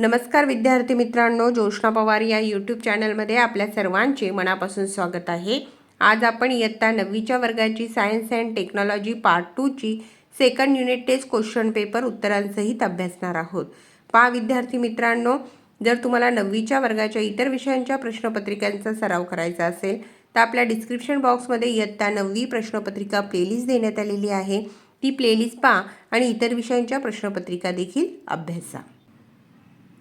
नमस्कार विद्यार्थी मित्रांनो जोशना पवार या यूट्यूब चॅनलमध्ये आपल्या सर्वांचे मनापासून स्वागत आहे. आज आपण इयत्ता नववीच्या वर्गाची science and technology part टूची second unit test question paper उत्तरांसहित अभ्यासणार आहोत. पहा विद्यार्थी मित्रांनो जर तुम्हाला नववीच्या वर्गाच्या इतर विषयांच्या प्रश्नपत्रिकांचा सराव करायचा असेल तर आपल्या डिस्क्रिप्शन बॉक्समध्ये इयत्ता नववी प्रश्नपत्रिका प्लेलिस्ट देण्यात आलेली आहे. ती प्लेलिस्ट पहा आणि इतर विषयांच्या प्रश्नपत्रिका देखील अभ्यासा.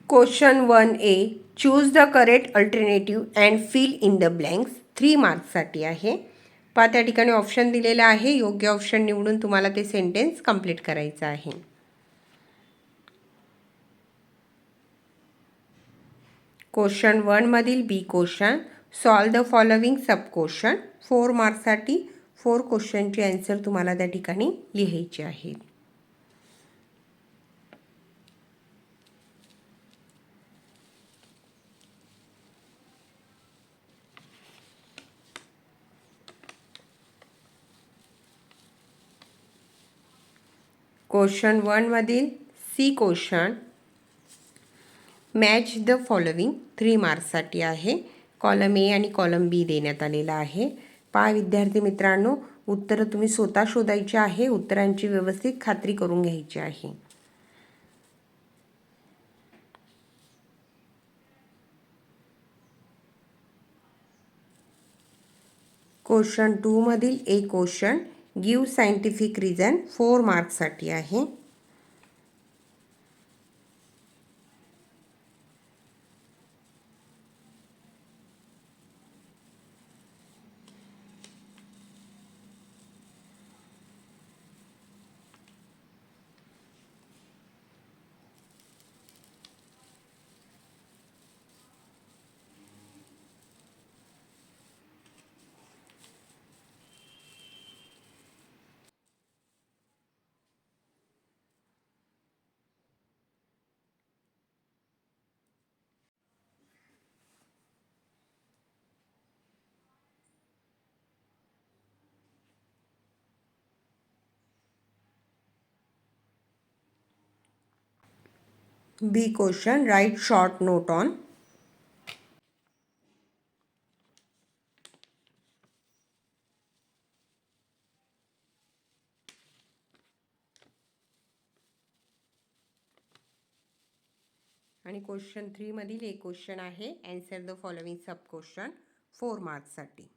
Question one A choose the correct alternative and fill in the blanks three मार्क्ससाठी आहे. पहा त्या ठिकाणी ऑप्शन दिलेलं आहे. योग्य ऑप्शन निवडून तुम्हाला ते सेंटेन्स कंप्लीट करायचं आहे. Question वनमधील B question solve the following sub question four मार्क्ससाठी four क्वेश्चनचे आन्सर तुम्हाला त्या ठिकाणी लिहायचे आहेत question वनमधील C question match the following three मार्क्ससाठी आहे. कॉलम ए आणि कॉलम बी देण्यात आलेला आहे. पहा विद्यार्थी मित्रांनो उत्तरं तुम्ही स्वतः शोधायची आहे. उत्तरांची व्यवस्थित खात्री करून घ्यायची आहे. Question टूमधील A question give scientific reason four मार्क्ससाठी आहे. B question write short note on आणि क्वेश्चन थ्रीमधील एक क्वेश्चन आहे answer the following sub question four मार्क्ससाठी